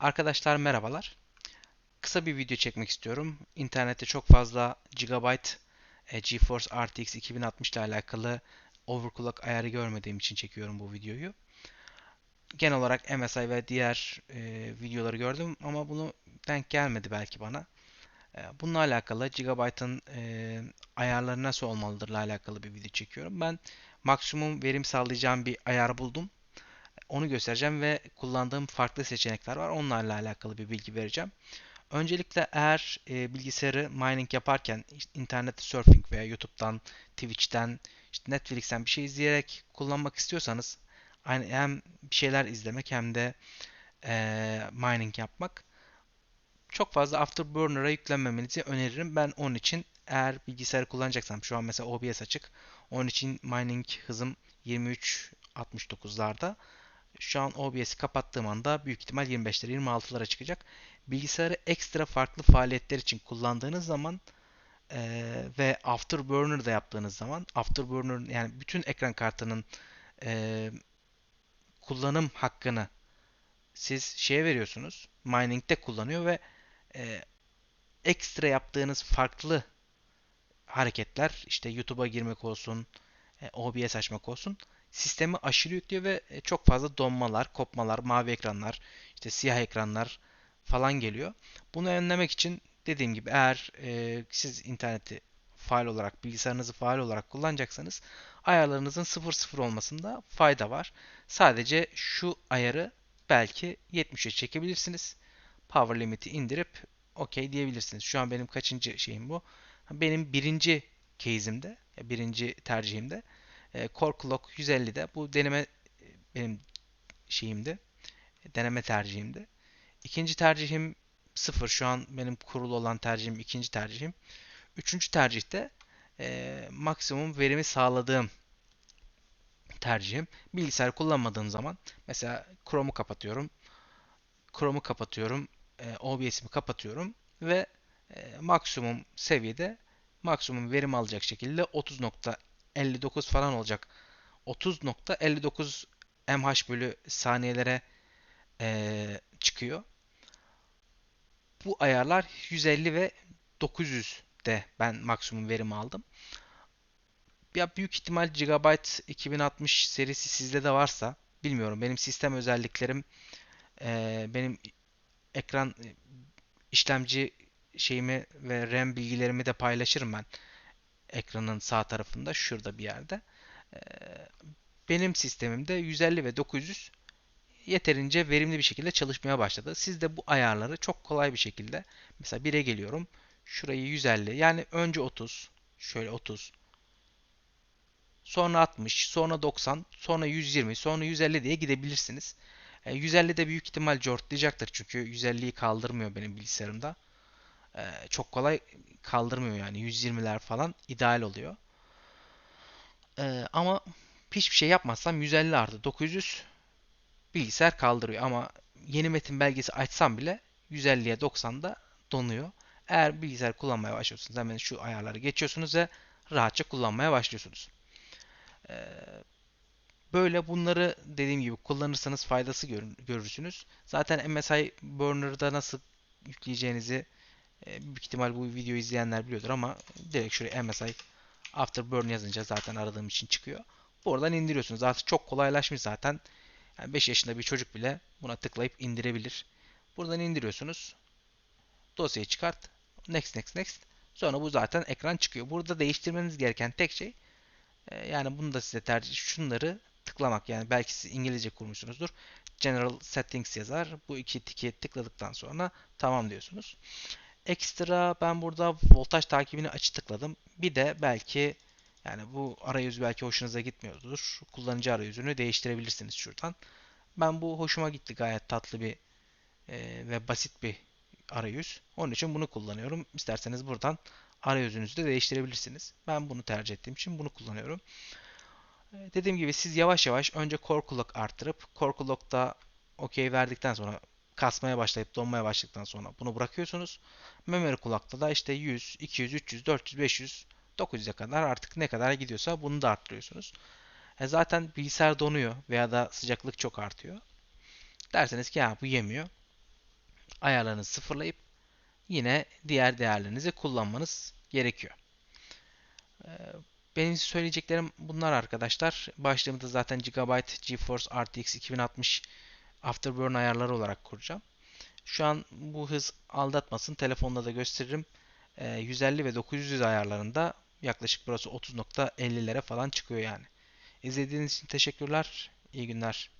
Arkadaşlar merhabalar. Kısa bir video çekmek istiyorum. İnternette çok fazla gigabyte e, GeForce RTX 2060 ile alakalı overclock ayarı görmediğim için çekiyorum bu videoyu. Genel olarak MSI ve diğer e, videoları gördüm ama bunu denk gelmedi belki bana. E, bununla alakalı Gigabyte'ın e, ayarları nasıl olmalıdır ile alakalı bir video çekiyorum. Ben maksimum verim sağlayacağım bir ayar buldum. Onu göstereceğim ve kullandığım farklı seçenekler var. Onlarla alakalı bir bilgi vereceğim. Öncelikle eğer e, bilgisayarı mining yaparken işte internette surfing veya YouTube'dan, Twitch'ten, işte Netflix'ten bir şey izleyerek kullanmak istiyorsanız aynı hem bir şeyler izlemek hem de e, mining yapmak çok fazla Afterburner'a yüklenmemenizi öneririm. Ben onun için eğer bilgisayarı kullanacaksam şu an mesela OBS açık. Onun için mining hızım 23.69'larda. Şu an OBS'i kapattığım anda büyük ihtimal 25'lere 26'lara çıkacak. Bilgisayarı ekstra farklı faaliyetler için kullandığınız zaman e, ve Afterburner'da yaptığınız zaman Afterburner yani bütün ekran kartının e, kullanım hakkını siz şeye veriyorsunuz. Mining'de kullanıyor ve e, ekstra yaptığınız farklı hareketler işte YouTube'a girmek olsun, e, OBS açmak olsun sistemi aşırı yüklüyor ve e, çok fazla donmalar, kopmalar, mavi ekranlar, işte siyah ekranlar falan geliyor. Bunu önlemek için dediğim gibi eğer e, siz interneti faal olarak, bilgisayarınızı faal olarak kullanacaksanız ayarlarınızın 00 olmasında fayda var. Sadece şu ayarı belki 70'e çekebilirsiniz. Power limit'i indirip OK diyebilirsiniz. Şu an benim kaçıncı şeyim bu? Benim birinci case'imde, birinci tercihimde e, Core Clock 150'de bu deneme e, benim şeyimdi. Deneme tercihimdi. İkinci tercihim 0. Şu an benim kurulu olan tercihim ikinci tercihim. Üçüncü tercihte e, maksimum verimi sağladığım tercihim. Bilgisayar kullanmadığım zaman mesela Chrome'u kapatıyorum. Chrome'u kapatıyorum. E, OBS'imi kapatıyorum ve e, maksimum seviyede maksimum verim alacak şekilde 30.59 falan olacak. 30.59 mH bölü saniyelere e, çıkıyor. Bu ayarlar 150 ve 900'de ben maksimum verim aldım. Ya büyük ihtimal Gigabyte 2060 serisi sizde de varsa bilmiyorum. Benim sistem özelliklerim e, benim ekran işlemci şeyimi ve RAM bilgilerimi de paylaşırım ben ekranın sağ tarafında şurada bir yerde. Ee, benim sistemimde 150 ve 900 yeterince verimli bir şekilde çalışmaya başladı. Siz de bu ayarları çok kolay bir şekilde mesela 1'e geliyorum. Şurayı 150 yani önce 30 şöyle 30 sonra 60 sonra 90 sonra 120 sonra 150 diye gidebilirsiniz. 150 de büyük ihtimal cortlayacaktır çünkü 150'yi kaldırmıyor benim bilgisayarımda. Çok kolay kaldırmıyor yani 120'ler falan ideal oluyor. Ee, ama hiçbir şey yapmazsam 150 artı 900 bilgisayar kaldırıyor ama yeni metin belgesi açsam bile 150'ye 90'da donuyor. Eğer bilgisayar kullanmaya başlıyorsunuz hemen şu ayarları geçiyorsunuz ve rahatça kullanmaya başlıyorsunuz. Ee, böyle bunları dediğim gibi kullanırsanız faydası görürsünüz. Zaten MSI Burner'da nasıl yükleyeceğinizi e, büyük ihtimal bu videoyu izleyenler biliyordur ama direkt şuraya MSI Afterburn yazınca zaten aradığım için çıkıyor. Buradan indiriyorsunuz. Artık çok kolaylaşmış zaten. Yani 5 yaşında bir çocuk bile buna tıklayıp indirebilir. Buradan indiriyorsunuz. Dosyayı çıkart. Next next next. Sonra bu zaten ekran çıkıyor. Burada değiştirmeniz gereken tek şey e, yani bunu da size tercih şunları tıklamak. Yani belki siz İngilizce kurmuşsunuzdur. General Settings yazar. Bu iki tiki tıkladıktan sonra tamam diyorsunuz. Ekstra ben burada voltaj takibini açı tıkladım. Bir de belki yani bu arayüz belki hoşunuza gitmiyordur. Kullanıcı arayüzünü değiştirebilirsiniz şuradan. Ben bu hoşuma gitti. Gayet tatlı bir e, ve basit bir arayüz. Onun için bunu kullanıyorum. İsterseniz buradan arayüzünüzü de değiştirebilirsiniz. Ben bunu tercih ettiğim için bunu kullanıyorum. E, dediğim gibi siz yavaş yavaş önce core clock arttırıp core clock'ta OK verdikten sonra kasmaya başlayıp donmaya başladıktan sonra bunu bırakıyorsunuz. Memory kulakta da işte 100, 200, 300, 400, 500, 900'e kadar artık ne kadar gidiyorsa bunu da arttırıyorsunuz. E zaten bilgisayar donuyor veya da sıcaklık çok artıyor. Derseniz ki ya bu yemiyor. ayarlarını sıfırlayıp yine diğer değerlerinizi kullanmanız gerekiyor. Ee, benim söyleyeceklerim bunlar arkadaşlar. Başlığımda zaten Gigabyte GeForce RTX 2060 Afterburn ayarları olarak kuracağım. Şu an bu hız aldatmasın. Telefonda da gösteririm. 150 ee, ve 900 ayarlarında yaklaşık burası 30.50'lere falan çıkıyor yani. İzlediğiniz için teşekkürler. İyi günler.